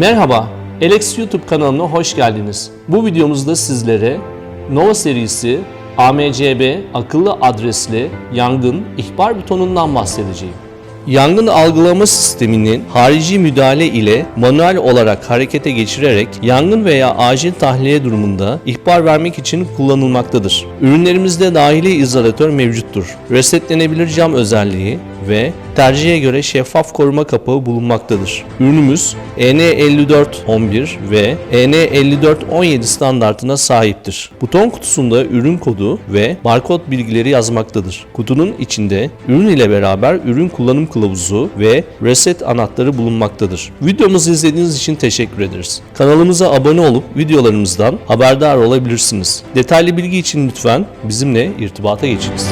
Merhaba, Alex YouTube kanalına hoş geldiniz. Bu videomuzda sizlere Nova serisi AMCB akıllı adresli yangın ihbar butonundan bahsedeceğim. Yangın algılama sisteminin harici müdahale ile manuel olarak harekete geçirerek yangın veya acil tahliye durumunda ihbar vermek için kullanılmaktadır. Ürünlerimizde dahili izolatör mevcuttur. Resetlenebilir cam özelliği ve tercihe göre şeffaf koruma kapağı bulunmaktadır. Ürünümüz E EN5411 ve E EN5417 standartına sahiptir. Buton kutusunda ürün kodu ve barkod bilgileri yazmaktadır. Kutunun içinde ürün ile beraber ürün kullanım kılavuzu ve reset anahtarı bulunmaktadır. Videomuzu izlediğiniz için teşekkür ederiz. Kanalımıza abone olup videolarımızdan haberdar olabilirsiniz. Detaylı bilgi için lütfen bizimle irtibata geçiniz.